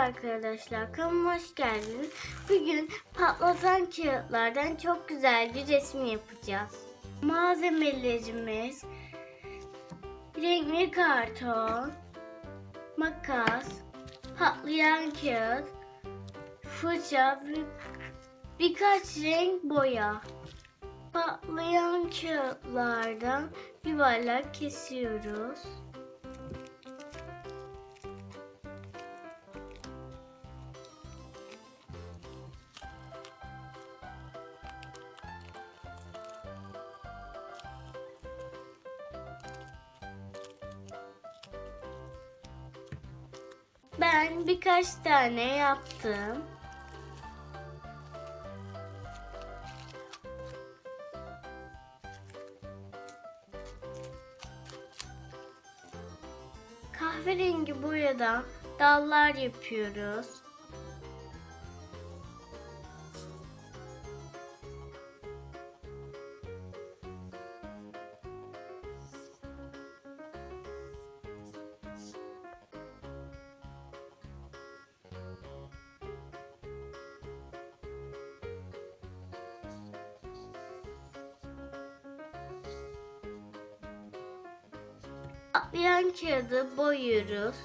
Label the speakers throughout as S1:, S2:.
S1: arkadaşlar, kanalıma hoş geldiniz. Bugün patlatan kağıtlardan çok güzel bir resim yapacağız. Malzemelerimiz renkli karton, makas, patlayan kağıt, fırça ve birkaç renk boya. Patlayan kağıtlardan yuvarlak kesiyoruz. Ben birkaç tane yaptım. Kahverengi boyadan dallar yapıyoruz. Atlayan kağıdı boyuyoruz.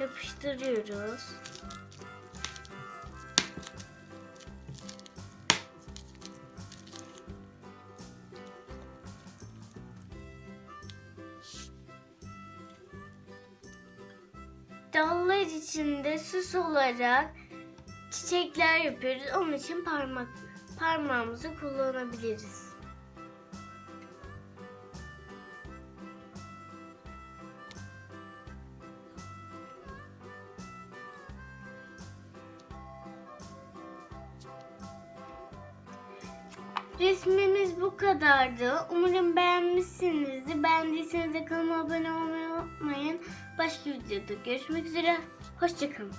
S1: Yapıştırıyoruz. Dallar içinde süs olarak çiçekler yapıyoruz. Onun için parmak parmağımızı kullanabiliriz. Resmimiz bu kadardı. Umarım beğenmişsinizdir. Beğendiyseniz de kanalıma abone olmayı unutmayın. Başka videoda görüşmek üzere. Hoşçakalın.